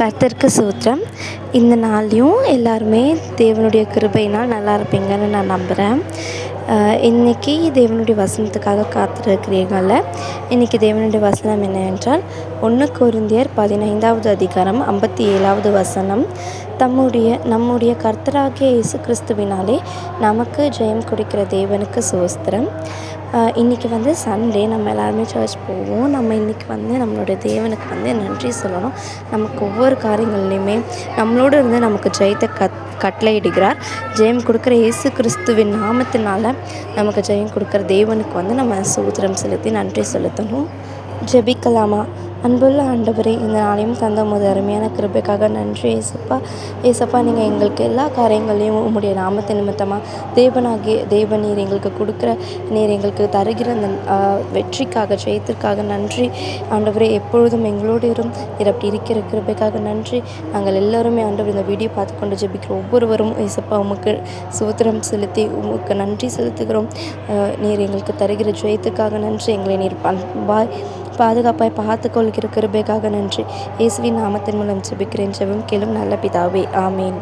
கர்த்தருக்கு சூத்திரம். இந்த நாள்லையும் எல்லாருமே தேவனுடைய கிருபையினால் நல்லா இருப்பீங்கன்னு நான் நம்புகிறேன் இன்றைக்கி தேவனுடைய வசனத்துக்காக காத்திருக்கிறீங்கள இன்றைக்கி தேவனுடைய வசனம் என்னவென்றால் ஒன்று குருந்தியர் பதினைந்தாவது அதிகாரம் ஐம்பத்தி ஏழாவது வசனம். தம்முடைய நம்முடைய கர்த்தராகிய இயேசு கிறிஸ்துவினாலே நமக்கு ஜெயம் கொடுக்கிற தேவனுக்கு சோஸ்திரம் இன்றைக்கி வந்து சண்டே நம்ம எல்லாருமே சர்ச் போவோம். நம்ம இன்றைக்கி வந்து நம்மளோட தேவனுக்கு வந்து நன்றி சொல்லணும். நமக்கு ஒவ்வொரு காரியங்கள்லையுமே நம்மளோடு இருந்து நமக்கு ஜெயத்தை கத் கட்டளையிடுகிறார். ஜெயம் கொடுக்குற இயேசு கிறிஸ்துவின் நாமத்தினால நமக்கு ஜெயம் கொடுக்குற தேவனுக்கு வந்து நம்ம சூத்திரம் செலுத்தி நன்றி செலுத்தணும். ஜெபிக்கலாமா? அன்புள்ள ஆண்டவரே இந்த நாளையும் தந்த முது அருமையான கிருபைக்காக நன்றி. ஏசப்பா ஏசப்பா நீங்கள் எங்களுக்கு எல்லா காரியங்களையும் உங்களுடைய நாமத்தை நிமித்தமாக தேவனாகிய தேவ நீர் எங்களுக்கு கொடுக்குற நீர் எங்களுக்கு தருகிற அந்த வெற்றிக்காக ஜெயத்திற்காக நன்றி. ஆண்டவரே எப்பொழுதும் எங்களோடு இரும். நீர் அப்படி இருக்கிற கிருபைக்காக நன்றி. நாங்கள் எல்லோருமே ஆண்டவர் இந்த வீடியோ பார்த்து கொண்டு ஜெபிக்கிற ஒவ்வொருவரும் ஏசப்பா உமக்கு சுதந்திரம் செலுத்தி உமக்கு நன்றி செலுத்துகிறோம். நீர் எங்களுக்கு தருகிற ஜெயத்துக்காக நன்றி. எங்களை நீர் பாய் பாதுகாப்பாய் பார்த்துக்கொள்ள கொள்கிற கிருபைக்காக நன்றி. இயேசுவின் நாமத்தின் மூலம் ஜெபிக்கிறேன். ஜெபம் கேளும் நல்ல பிதாவே. ஆமீன்.